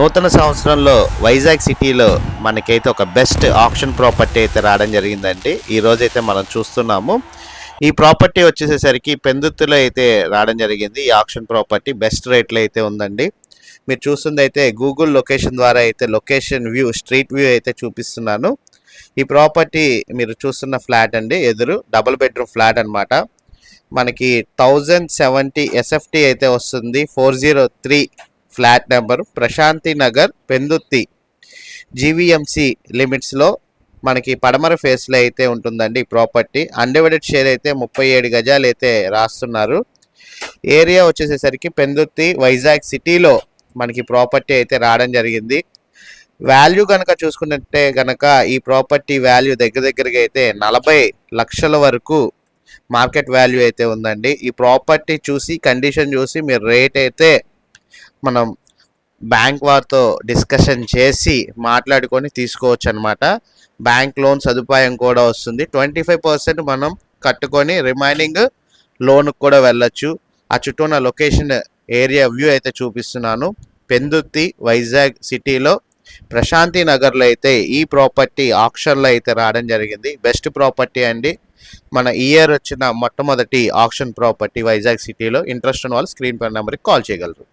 నూతన సంవత్సరంలో వైజాగ్ సిటీలో మనకైతే ఒక బెస్ట్ ఆప్షన్ ప్రాపర్టీ అయితే రావడం జరిగిందండి. ఈ అయితే మనం చూస్తున్నాము. ఈ ప్రాపర్టీ వచ్చేసేసరికి పెందుత్తులో అయితే రావడం జరిగింది. ఈ ఆప్షన్ ప్రాపర్టీ బెస్ట్ రేట్లో అయితే ఉందండి. మీరు చూస్తుంది అయితే గూగుల్ లొకేషన్ ద్వారా అయితే లొకేషన్ వ్యూ స్ట్రీట్ వ్యూ అయితే చూపిస్తున్నాను. ఈ ప్రాపర్టీ మీరు చూస్తున్న ఫ్లాట్ అండి. ఎదురు డబుల్ బెడ్రూమ్ ఫ్లాట్ అన్నమాట. మనకి థౌజండ్ సెవెంటీ ఎస్ఎఫ్టీ అయితే వస్తుంది. Four zero three flat number Prashanti Nagar Pendurthi. GVMC లిమిట్స్లో మనకి పడమర ఫేస్లో అయితే ఉంటుందండి ప్రాపర్టీ. అన్డివైడెడ్ షేర్ అయితే ముప్పై ఏడు గజాలు అయితే రాస్తున్నారు. ఏరియా వచ్చేసేసరికి పెందుత్తి వైజాగ్ సిటీలో మనకి ప్రాపర్టీ అయితే రావడం జరిగింది. వాల్యూ కనుక చూసుకున్నట్టే కనుక ఈ ప్రాపర్టీ వాల్యూ దగ్గర దగ్గరగా అయితే నలభై లక్షల వరకు మార్కెట్ వాల్యూ అయితే ఉందండి. ఈ ప్రాపర్టీ చూసి కండిషన్ చూసి మీరు రేట్ అయితే మనం బ్యాంక్ వారితో డిస్కషన్ చేసి మాట్లాడుకొని తీసుకోవచ్చు అనమాట బ్యాంక్ లోన్ సదుపాయం కూడా వస్తుంది. ట్వంటీ ఫైవ్ పర్సెంట్ మనం కట్టుకొని రిమైనింగ్ లోన్కి కూడా వెళ్ళొచ్చు. ఆ చుట్టూ ఉన్న లొకేషన్ ఏరియా వ్యూ అయితే చూపిస్తున్నాను. పెందుత్తి వైజాగ్ సిటీలో ప్రశాంతి నగర్లో అయితే ఈ ప్రాపర్టీ ఆక్షన్లో అయితే రావడం జరిగింది. బెస్ట్ ప్రాపర్టీ అండి. మన ఇయర్ వచ్చిన మొట్టమొదటి ఆప్షన్ ప్రాపర్టీ వైజాగ్ సిటీలో. ఇంట్రెస్ట్ ఉన్న వాళ్ళు స్క్రీన్ పై నెంబర్కి కాల్ చేయగలరు.